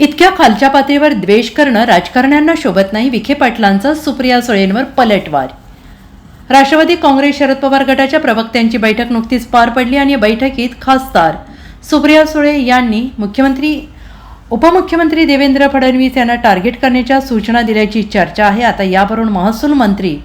इतक्या खालच्या पातळीवर द्वेष करणं राजकारण्यांना शोभत नाही विखे पाटलांचा सुप्रिया सुळेंवर पलटवार. राष्ट्रवादी काँग्रेस शरद पवार गटाच्या प्रवक्त्यांची बैठक नुकतीच पार पडली आणि या बैठकीत खासदार सुप्रिया सुळे यांनी मुख्यमंत्री उपमुख्यमंत्री देवेंद्र फडणवीस यांना टार्गेट करण्याच्या सूचना दिल्याची चर्चा आहे. आता यावरून महसूल मंत्री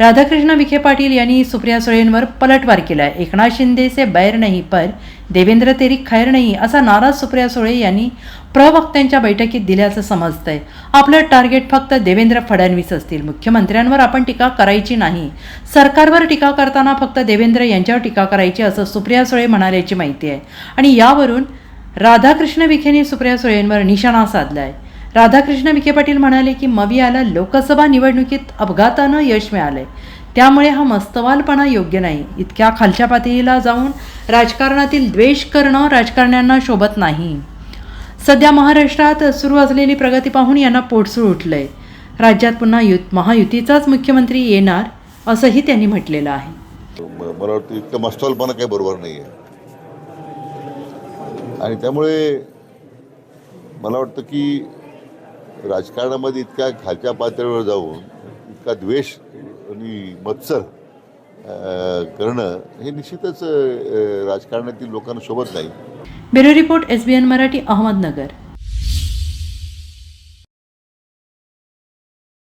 राधाकृष्ण विखे पाटील यांनी सुप्रिया सुळेंवर पलटवार केला आहे एकनाथ शिंदे से बैर नाही पर देवेंद्र तेरी खैर नाही असा नाराज सुप्रिया सुळे यांनी प्रवक्त्यांच्या बैठकीत दिल्याचं समजतंय. आपलं टार्गेट फक्त देवेंद्र फडणवीस असतील. मुख्यमंत्र्यांवर आपण टीका करायची नाही. सरकारवर टीका करताना फक्त देवेंद्र यांच्यावर टीका करायची असं सुप्रिया सुळे म्हणाल्याची माहिती आहे. आणि यावरून राधाकृष्ण विखेने सुप्रिया सुळेंवर निशाणा साधला आहे राधाकृष्ण विखे पाटील म्हणाले की मवियाला लोकसभा निवडणुकीत अपघातानं यश मिळालंय. त्यामुळे हा मस्तवालपणा योग्य नाही. इतक्या खालच्या पातळीला जाऊन राजकारणातील द्वेष करणं राजकारण्यांना शोभत नाही. सध्या महाराष्ट्रात सुरू असलेली प्रगती पाहून यांना पोटसूळ उठलंय. राज्यात पुन्हा युत महायुतीचाच मुख्यमंत्री येणार असंही त्यांनी म्हटलेलं आहे. मला वाटतं इतकं मस्तवालपणा काही बरोबर नाही आहे आणि त्यामुळे मला वाटतं की राजकारणामध्ये इतक्या खालच्या पातळीवर जाऊन इतका द्वेष आणि मत्सर करणं हे निश्चितच राजकारणातील लोकांना शोभत नाही. Bureau report S B N Marathi Ahmednagar.